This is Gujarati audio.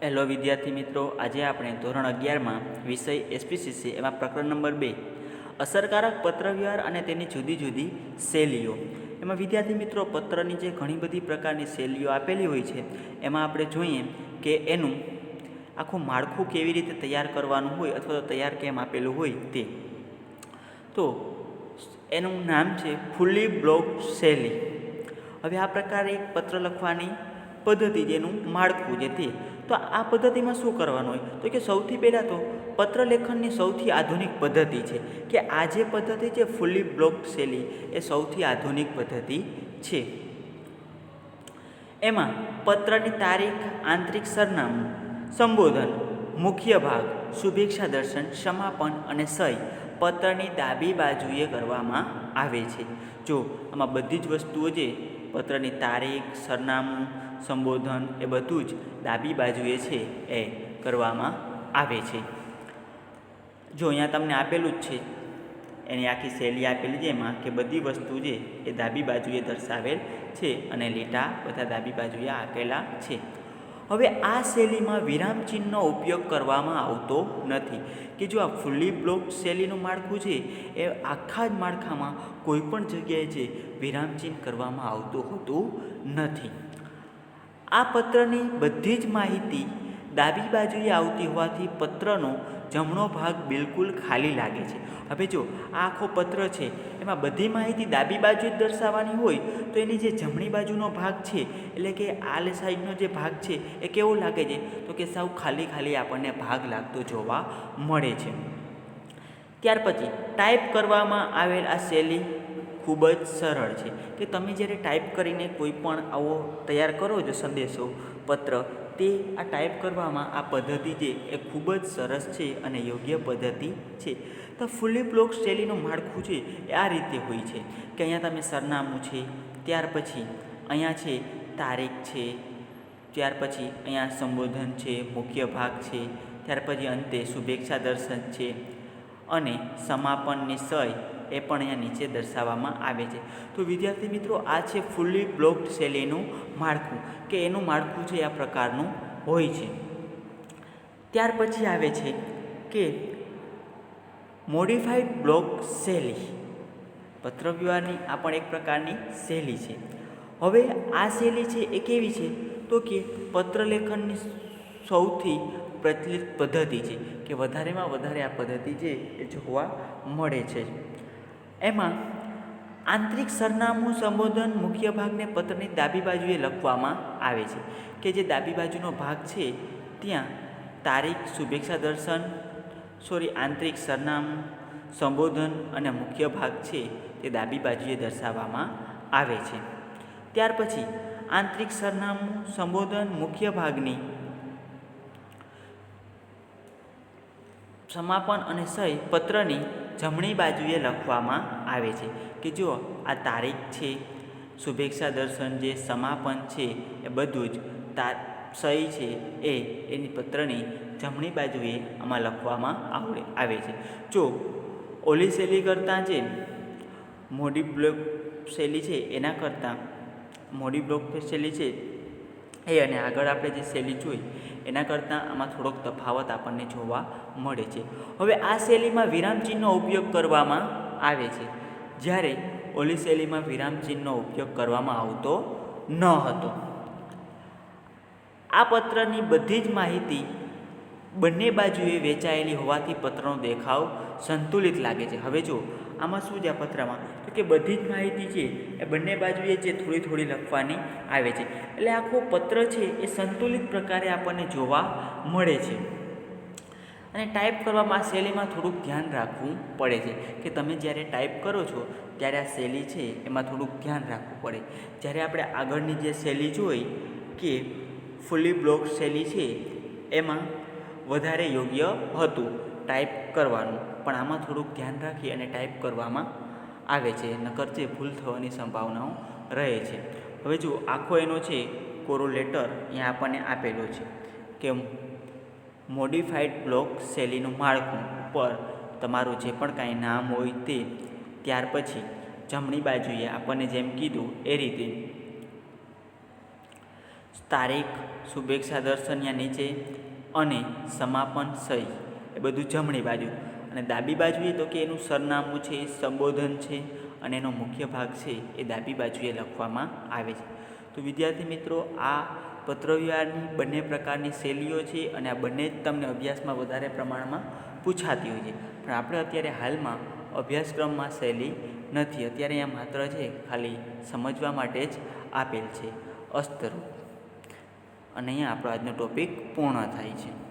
હેલો વિદ્યાર્થી મિત્રો, આજે આપણે ધોરણ અગિયારમાં વિષય એસપીસીસી એમાં પ્રકરણ નંબર બે, અસરકારક પત્રવ્યવહાર અને તેની જુદી જુદી શૈલીઓ. એમાં વિદ્યાર્થી મિત્રો, પત્રની જે ઘણી બધી પ્રકારની શૈલીઓ આપેલી હોય છે, એમાં આપણે જોઈએ કે એનું આખું માળખું કેવી રીતે તૈયાર કરવાનું હોય અથવા તો તૈયાર કેમ આપેલું હોય તે. તો, એનું નામ છે ફૂલી બ્લોક શૈલી. હવે આ પ્રકારે એક પત્ર લખવાની પદ્ધતિ જેનું માળખું જે તે તો આ પદ્ધતિમાં શું કરવાનું હોય? તો કે સૌથી પહેલાં તો પત્ર લેખનની સૌથી આધુનિક પદ્ધતિ છે કે આ જે પદ્ધતિ છે ફૂલી બ્લોક શૈલી, એ સૌથી આધુનિક પદ્ધતિ છે. એમાં પત્રની તારીખ, આંતરિક સરનામું, સંબોધન, મુખ્ય ભાગ, શુભેચ્છા દર્શન સમાપન અને સહી પત્રની ડાબી બાજુએ કરવામાં આવે છે. જો આમાં બધી જ વસ્તુઓ જે પત્રની તારીખ, સરનામું સંબોધન એ બધું જ ડાબી બાજુએ છે એ કરવામાં આવે છે. જો અહીંયા તમને આપેલું જ છે, એની આખી શૈલી આપેલી છે એમાં કે બધી વસ્તુ જે એ ડાબી બાજુએ દર્શાવેલ છે અને લીટા બધા ડાબી બાજુએ આપેલા છે. હવે આ શૈલીમાં વિરામચિહ્નનો ઉપયોગ કરવામાં આવતો નથી. કે જો આ ફુલ્લી બ્લોક શૈલીનું માળખું છે, એ આખા જ માળખામાં કોઈ પણ જગ્યાએ જે વિરામચિહ્ન કરવામાં આવતું હોતું નથી. આ પત્રની બધી જ માહિતી ડાબી બાજુએ આવતી હોવાથી પત્રનો જમણો ભાગ બિલકુલ ખાલી લાગે છે. હવે જો આ આખો પત્ર છે, એમાં બધી માહિતી ડાબી બાજુ જ દર્શાવવાની હોય, તો એની જે જમણી બાજુનો ભાગ છે, એટલે કે આલ સાઈડનો જે ભાગ છે, એ કેવો લાગે છે? તો કે સાવ ખાલી ખાલી આપણને ભાગ લાગતો જોવા મળે છે. ત્યાર પછી ટાઈપ કરવામાં આવેલ આ શૈલી ખૂબ જ સરળ છે કે તમે જ્યારે ટાઈપ કરીને કોઈ પણ આવો તૈયાર કરો છો સંદેશો, પત્ર, તે આ ટાઈપ કરવામાં આ પદ્ધતિ જે એ ખૂબ જ સરસ છે અને યોગ્ય પદ્ધતિ છે. તો ફુલ્લી બ્લોક શૈલીનું માળખું છે એ આ રીતે હોય છે કે અહીંયા તમે સરનામું છે, ત્યાર પછી અહીંયા છે તારીખ છે, ત્યાર પછી અહીંયા સંબોધન છે, મુખ્ય ભાગ છે, ત્યાર પછી અંતે શુભેચ્છા દર્શન છે અને સમાપનની સય એ પણ અહીંયા નીચે દર્શાવવામાં આવે છે. તો વિદ્યાર્થી મિત્રો, આ છે ફૂલ્લી બ્લોક્ડ શૈલીનું માળખું, કે એનું માળખું છે આ પ્રકારનું હોય છે. ત્યાર પછી આવે છે કે મોડિફાઈડ બ્લોક શૈલી, પત્રવ્યવહારની આ પણ એક પ્રકારની શૈલી છે. હવે આ શૈલી છે એ કેવી છે? તો કે પત્રલેખનની સૌથી પ્રચલિત પદ્ધતિ છે, કે વધારેમાં વધારે આ પદ્ધતિ છે એ જોવા મળે છે. એમાં આંતરિક સરનામું સંબોધન મુખ્ય ભાગને પત્રની ડાબી બાજુએ લખવામાં આવે છે કે જે ડાબી બાજુનો ભાગ છે, ત્યાં તારીખ, શુભેચ્છા દર્શન સોરી આંતરિક સરનામું, સંબોધન અને મુખ્ય ભાગ છે તે ડાબી બાજુએ દર્શાવવામાં આવે છે. ત્યાર પછી આંતરિક સરનામું, સંબોધન મુખ્ય ભાગની સમાપન અને સહી પત્રની જમણી બાજુએ લખવામાં આવે છે કે જો આ તારીખ છે, શુભેચ્છા દર્શન જે સમાપન છે એ બધું જ તા, સહી છે એ એની પત્રની જમણી બાજુએ આમાં લખવામાં આવડે, આવે છે. જો, ઓલી શૈલી કરતાં જે મોડી બ્લોક શૈલી છે એના કરતાં મોડી બ્લોક શૈલી છે એ અને આગળ આપણે જે શૈલી જોઈ, એના કરતાં આમાં થોડોક તફાવત આપણને જોવા મળે છે. હવે આ શૈલીમાં વિરામચિહ્નનો ઉપયોગ કરવામાં આવે છે. જ્યારે ઓલી શૈલીમાં વિરામચિહ્નનો ઉપયોગ કરવામાં આવતો ન હતો. આ પત્રની બધી જ માહિતી બંને બાજુએ વેચાયેલી હોવાથી પત્રનો દેખાવ સંતુલિત લાગે છે. હવે જો આમાં શું છે આ પત્રમાં? તો કે બધી જ માહિતી છે એ બંને બાજુએ જે થોડી થોડી લખવાની આવે છે. એટલે આખો પત્ર છે એ સંતુલિત પ્રકારે આપણને જોવા મળે છે. અને ટાઈપ કરવામાં આ શૈલીમાં થોડુંક ધ્યાન રાખવું પડે છે. કે તમે જ્યારે ટાઈપ કરો છો, ત્યારે આ શૈલી છે એમાં થોડુંક ધ્યાન રાખવું પડે. જ્યારે આપણે આગળની જે શૈલી જોઈ કે ફૂલી બ્લોક શૈલી છે, એમાં વધારે યોગ્ય હતું. ટાઈપ કરવાનું. પણ આમાં થોડુંક ધ્યાન રાખી અને ટાઈપ કરવામાં આવે છે. નકર જે ભૂલ થવાની સંભાવનાઓ રહે છે. હવે જો આખો એનો છે કોરો લેટર અહીંયા આપણને આપેલો છે કે મોડિફાઈડ બ્લોક શૈલીનું માળખું પર તમારું જે પણ કાંઈ નામ હોય તે ત્યાર પછી જમણી બાજુએ આપણને જેમ કીધું એ રીતે તારીખ, શુભેચ્છા દર્શન યા નીચે અને સમાપન સહી. એ બધું જમણી બાજુ. અને ડાબી બાજુએ તો કે એનું સરનામું છે, સંબોધન છે અને એનો મુખ્ય ભાગ છે એ ડાબી બાજુએ લખવામાં આવે છે. તો વિદ્યાર્થી મિત્રો, આ પત્રવ્યવહારની બંને પ્રકારની શૈલીઓ છે અને આ બંને જ તમને અભ્યાસમાં વધારે પ્રમાણમાં પૂછાતી હોય છે. પણ આપણે અત્યારે હાલમાં અભ્યાસક્રમમાં શૈલી નથી. અત્યારે અહીંયા માત્ર છે, ખાલી સમજવા માટે જ આપેલ છે. અસ્તરું. અને અહીંયા આપણો આજનો ટોપિક પૂર્ણ થાય છે.